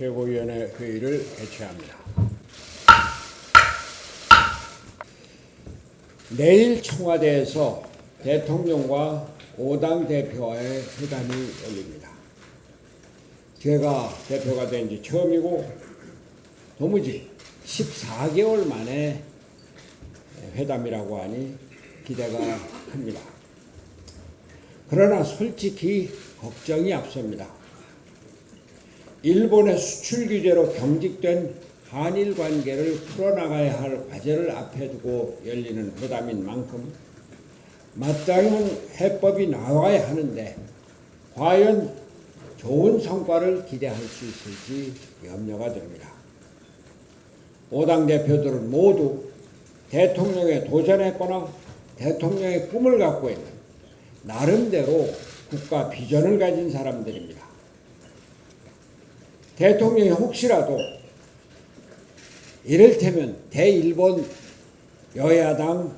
최고위원회 회의를 개최합니다. 내일 청와대에서 대통령과 5당 대표와의 회담이 열립니다. 제가 대표가 된 지 처음이고 도무지 14개월 만에 회담이라고 하니 기대가 큽니다. 그러나 솔직히 걱정이 앞섭니다. 일본의 수출 규제로 경직된 한일 관계를 풀어나가야 할 과제를 앞에 두고 열리는 회담인 만큼 마땅한 해법이 나와야 하는데 과연 좋은 성과를 기대할 수 있을지 염려가 됩니다. 5당 대표들은 모두 대통령에 도전했거나 대통령의 꿈을 갖고 있는 나름대로 국가 비전을 가진 사람들입니다. 대통령이 혹시라도 이를테면 대일본 여야당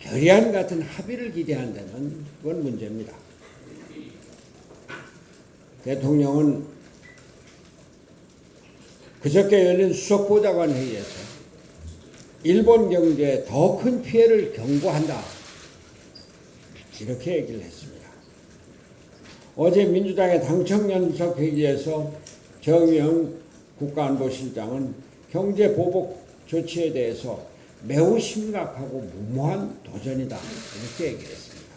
결의안 같은 합의를 기대한다면 그건 문제입니다. 대통령은 그저께 열린 수석보좌관 회의에서 일본 경제에 더 큰 피해를 경고한다. 이렇게 얘기를 했습니다. 어제 민주당의 당청연석 회의에서 정의영 국가안보실장은 경제보복 조치에 대해서 매우 심각하고 무모한 도전이다. 이렇게 얘기를 했습니다.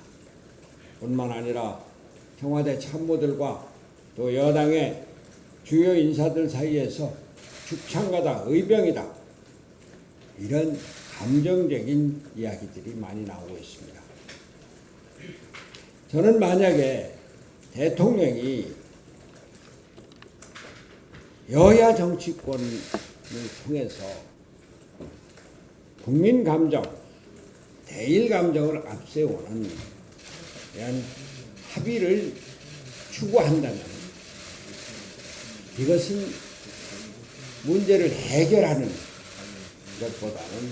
뿐만 아니라 청와대 참모들과 또 여당의 주요 인사들 사이에서 죽창가다, 의병이다. 이런 감정적인 이야기들이 많이 나오고 있습니다. 저는 만약에 대통령이 여야 정치권을 통해서 국민 감정, 대일 감정을 앞세우는 이런 합의를 추구한다면 이것은 문제를 해결하는 것보다는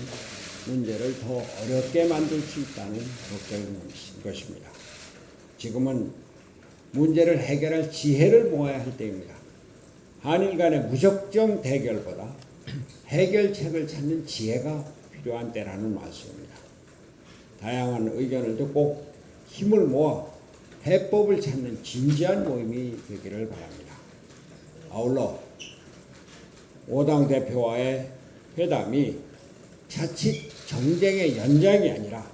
문제를 더 어렵게 만들 수 있다는 걱정인 것입니다. 지금은 문제를 해결할 지혜를 모아야 할 때입니다. 한일 간의 무적정 대결보다 해결책을 찾는 지혜가 필요한 때라는 말씀입니다. 다양한 의견을 듣고 힘을 모아 해법을 찾는 진지한 모임이 되기를 바랍니다. 아울러 5당 대표와의 회담이 자칫 정쟁의 연장이 아니라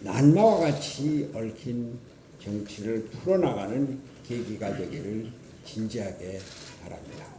난마와 같이 얽힌 정치를 풀어나가는 계기가 되기를 진지하게 바랍니다.